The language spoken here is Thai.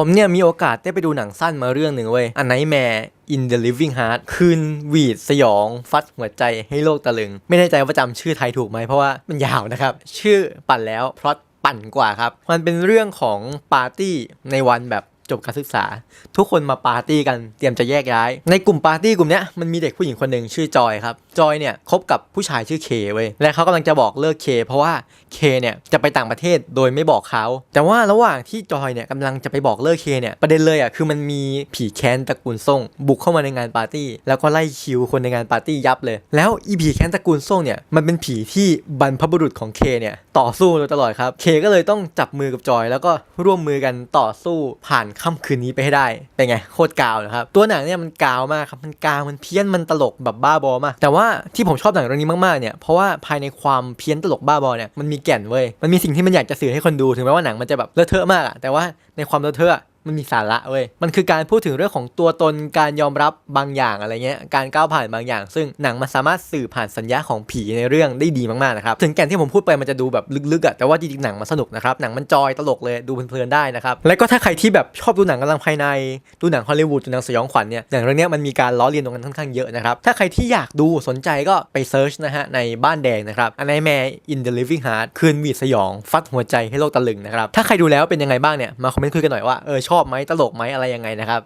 ผมเนี่ยมีโอกาสได้ไปดูหนังสั้นมาเรื่องหนึ่งเว้ยอันไหนแม่ In the Living Heart คืนวีดสยอง ฟัดหัวใจให้โลกตะลึง ไม่แน่ใจว่าจำชื่อไทยถูกไหมเพราะว่ามันยาวนะครับ ชื่อปั่นแล้วเพราะปั่นกว่าครับ มันเป็นเรื่องของปาร์ตี้ในวันแบบ จบการศึกษา ทุกคนมาปาร์ตี้กันเตรียมจะแยกย้าย ในกลุ่มปาร์ตี้กลุ่มเนี้ยมันมีเด็กผู้หญิงคนหนึ่งชื่อจอยครับ จอยเนี่ยคบกับผู้ชายชื่อเคเว้ยและเขากำลังจะบอกเลิกเคเพราะว่าเคเนี่ยจะไปต่างประเทศโดยไม่บอกเขา แต่ว่าระหว่างที่จอยเนี่ยกำลังจะไปบอกเลิกเคเนี่ยประเด็นเลยอะคือมันมีผีแค้นตระกูลส่ง บุกเข้ามาในงานปาร์ตี้ แล้วก็ไล่คิวคนในงานปาร์ตี้ยับเลย แล้วอีผีแค้นตระกูลส่งเนี่ยมันเป็นผีที่บรรพบุรุษของเคเนี่ยต่อสู้โดยตลอดครับเคก็เลยต้องจับมือกับจอย แล้วก็ร่วมมือกันต่อสู้ผ่านค่ำคืนนี้ไปให้ได้ เป็นไงโคตรกาวนะครับ ตัวหนังเนี่ยมันกาวมากครับ มันกาว มันเพี้ยน มันตลกแบบบ้าบอมาก แต่ว่าที่ผมชอบหนังเรื่องนี้มากๆเนี่ย เพราะว่าภายในความเพี้ยนตลกบ้าบอเนี่ยมันมีแก่นเว้ย มันมีสิ่งที่มันอยากจะสื่อให้คนดู ถึงแม้ว่าหนังมันจะแบบเลอะเทอะมากอะแต่ว่าในความเลอะเทอะอะ มันมีสาระเว้ย มันคือการพูดถึงเรื่องของตัวตนการยอมรับบางอย่างอะไรเงี้ย การก้าวผ่านบางอย่าง ซึ่งหนังมันสามารถสื่อผ่านสัญญาของผีในเรื่องได้ดีมากๆนะครับ ถึงแก่นที่ผมพูดไปมันจะดูแบบลึกๆอะแต่ว่าจริงๆหนังมันสนุกนะครับ หนังมันจอยตลกเลยดูเพลินๆได้นะครับ และก็ถ้าใครที่แบบชอบดูหนังกำลังภายใน ดูหนังฮอลลีวูดดูหนังสยองขวัญเนี่ยอย่างเรื่องเนี้ยมันมีการล้อเลียนตรงนั้นค่อนข้างเยอะนะครับ ถ้าใครที่อยากดูสนใจก็ไปเซิร์ชนะฮะในบ้านแดงนะครับอันไนแม in the living heart คืนวีดสยอง ฟัดหัวใจให้โลกตะลึงนะครับ ถ้าใครดูแล้วเป็นยังไงบ้างเนี่ย มาคอมเมนต์คุยกันหน่อยว่า เออชอบไหมตลกไหมอะไรยังไงนะครับ